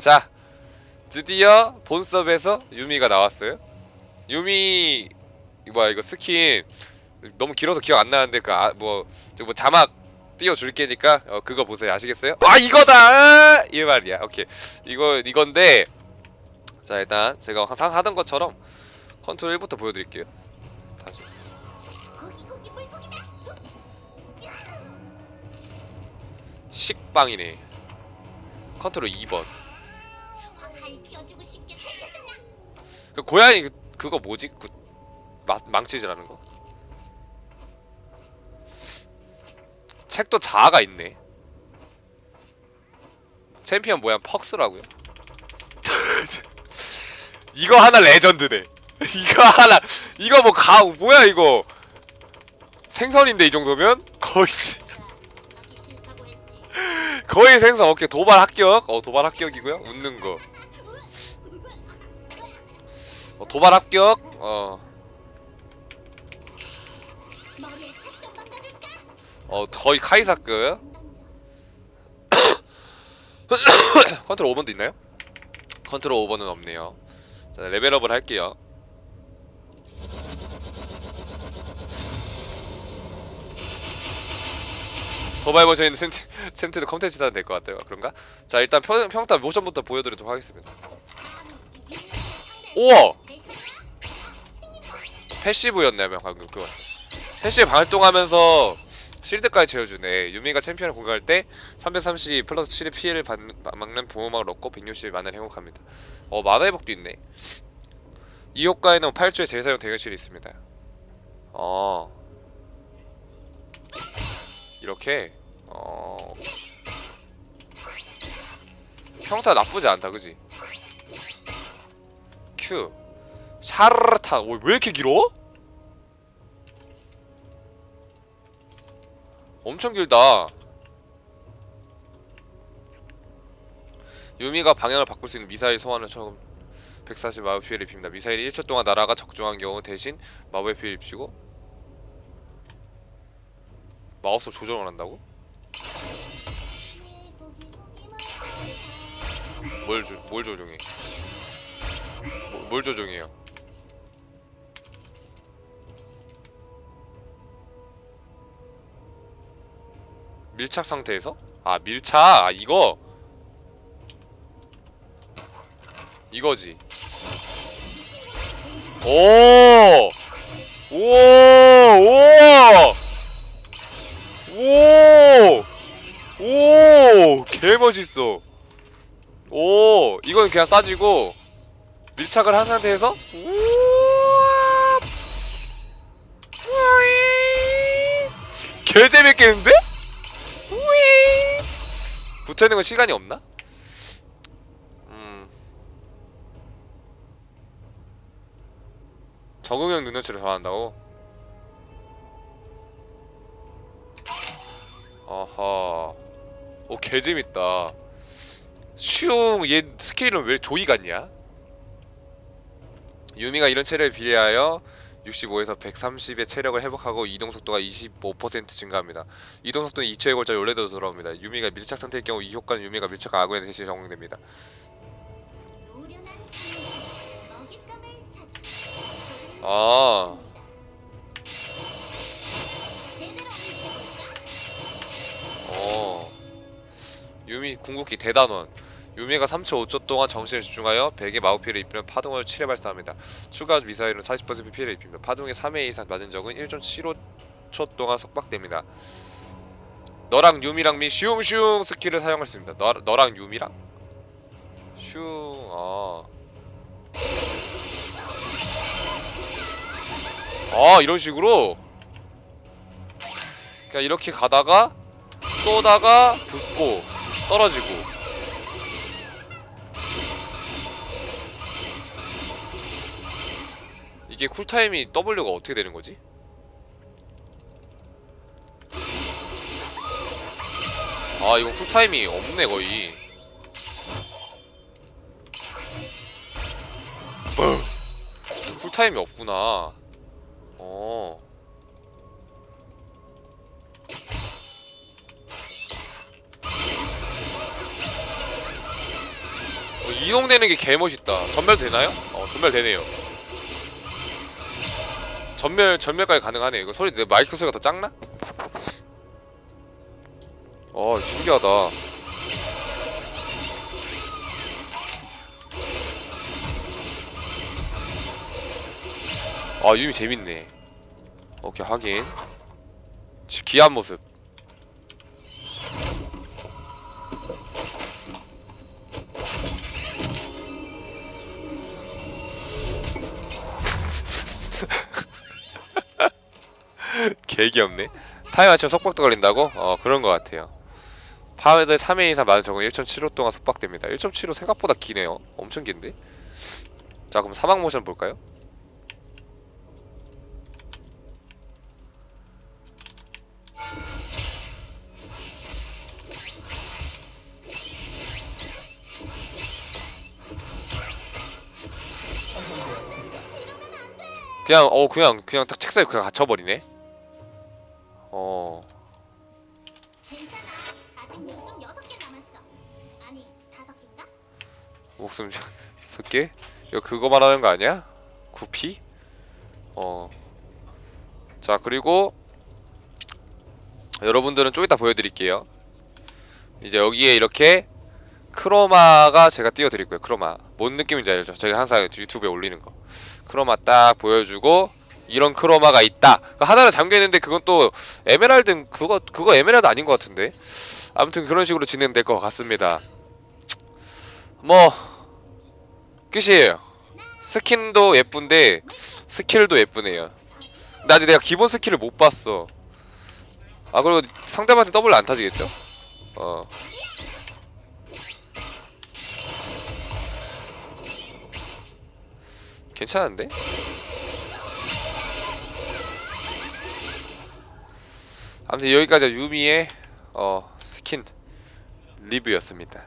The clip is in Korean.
자 드디어 본섭에서 유미가 나왔어요. 유미 뭐야 이거 스킨 너무 길어서 기억 안 나는데 그뭐 뭐 자막 띄워줄 게니까 어, 그거 보세요. 아시겠어요? 아 이거다! 이 말이야. 오케이. 이거 이건데 자 일단 제가 항상 하던 것처럼 컨트롤 1부터 보여드릴게요. 다시. 식빵이네. 컨트롤 2번 화칼 피워주고 싶게 생겼잖아. 그 고양이 그, 그거 뭐지? 그 마, 망치즈라는 거. 책도 자아가 있네. 챔피언 모양 퍽스라고요? 이거 하나 레전드네. 이거 하나 이거 뭐 가 뭐야 이거. 생선인데 이 정도면? 거의 가기 싫다고 했지. 거의 생선 오케이. 도발 합격. 어 도발 합격이고요. 웃는 거 어, 도발 합격 어? 어 거의 카이사급 컨트롤 5번도 있나요? 컨트롤 5번은 없네요 자 레벨업을 할게요 더바이 버전인 챈트, 챈트도 컨텐츠 타도 될것 같아요 그런가? 자 일단 평, 평타 모션부터 보여드리도록 하겠습니다 우와! 패시브였나요 방금 그거 패시브 발동하면서 실드까지 채워주네. 유미가 챔피언을 공격할 때 330 플러스 7의 피해를 받, 막는 보호막을 얻고 160의 만화를 행복합니다. 어 만화 회복도 있네. 이 효과에는 8주의 재사용 대결실이 있습니다. 어. 이렇게 어. 평타 나쁘지 않다 그지? 큐 샤르타 오, 왜 이렇게 길어? 엄청 길다. 유미가 방향을 바꿀 수 있는 미사일 소환을 처음 140 마법 피해를 입힙니다. 미사일이 1초 동안 날아가 적중한 경우 대신 마법의 피해를 입히고 마우스로 조정을 한다고? 뭘, 조, 뭘 조종해? 뭐, 뭘 조종해요? 밀착 상태에서? 아 밀착 아 이거 이거지 오! 오! 오! 오! 오! 개 멋있어. 오! 이건 그냥 싸지고 밀착을 한 상태에서 우와! 우이! 개 재밌겠는데? 붙어있는 건 시간이 없나? 음. 적응형 능력치를 더한다고? 어허. 오, 개재밌다. 슝! 얘 스킬은 왜 조이 같냐? 유미가 이런 체력에 비례하여 65에서 130의 체력을 회복하고 이동 속도가 25% 증가합니다. 이동 속도는 2초에 걸쳐 원래대로 돌아옵니다. 유미가 밀착 상태일 경우 이 효과는 유미가 밀착 아군에 대신 적용됩니다. 아. 어. 유미 궁극기 대단원. 유미가 3초 5초 동안 정신을 집중하여 100의 마우피를 입히면 파동을 7회 발사합니다. 추가 미사일은 40% 피해를 입힙니다. 파동이 3회 이상 맞은 적은 1.75초 동안 속박됩니다. 너랑 유미랑 미 슝슝 스킬을 사용할 수 있습니다. 너, 너랑 유미랑? 슝, 아. 아, 이런 식으로? 그냥 이렇게 가다가 쏘다가 붙고 떨어지고 이게 쿨타임이 W가 어떻게 되는 거지? 아 이거 쿨타임이 없네 거의 뻥! 쿨타임이 없구나 어 이동되는 게 개멋있다 전멸 되나요? 어 전멸 되네요 전멸 전멸까지 가능하네. 이거 소리 내 마이크 소리가 더 작나? 어 신기하다. 아 유미 재밌네. 오케이 확인. 지- 귀한 모습 개 귀엽네 타이어 맞추면 속박도 걸린다고? 어 그런 것 같아요. 파워드 3회 이상 많은 적은 1.75 동안 속박됩니다. 1.75 생각보다 기네요. 엄청 긴데? 자 그럼 사막 모션 볼까요? 그냥 어 그냥 그냥 딱 책상에 그냥 갇혀버리네 어 괜찮아. 아직 목숨 여섯 개 남았어. 아니 다섯 개인가? 목숨 여섯 개? 이거 그거 말하는 거 아니야? 구피? 어. 자 그리고 여러분들은 좀 이따 보여드릴게요. 이제 여기에 이렇게 크로마가 제가 띄워드릴 거예요. 크로마. 뭔 느낌인지 알죠? 저희 항상 유튜브에 올리는 거. 크로마 딱 보여주고 이런 크로마가 있다. 그 하나는 잠겨 있는데 그건 또 에메랄드 그거 그거 에메랄드 아닌 것 같은데. 아무튼 그런 식으로 진행될 것 같습니다. 뭐 끝이에요. 스킨도 예쁜데 스킬도 예쁘네요. 근데 아직 내가 기본 스킬을 못 봤어. 아 그리고 상대방한테 더블 안 타지겠죠? 어. 괜찮은데? 아무튼 여기까지 유미의 어 스킨 리뷰였습니다.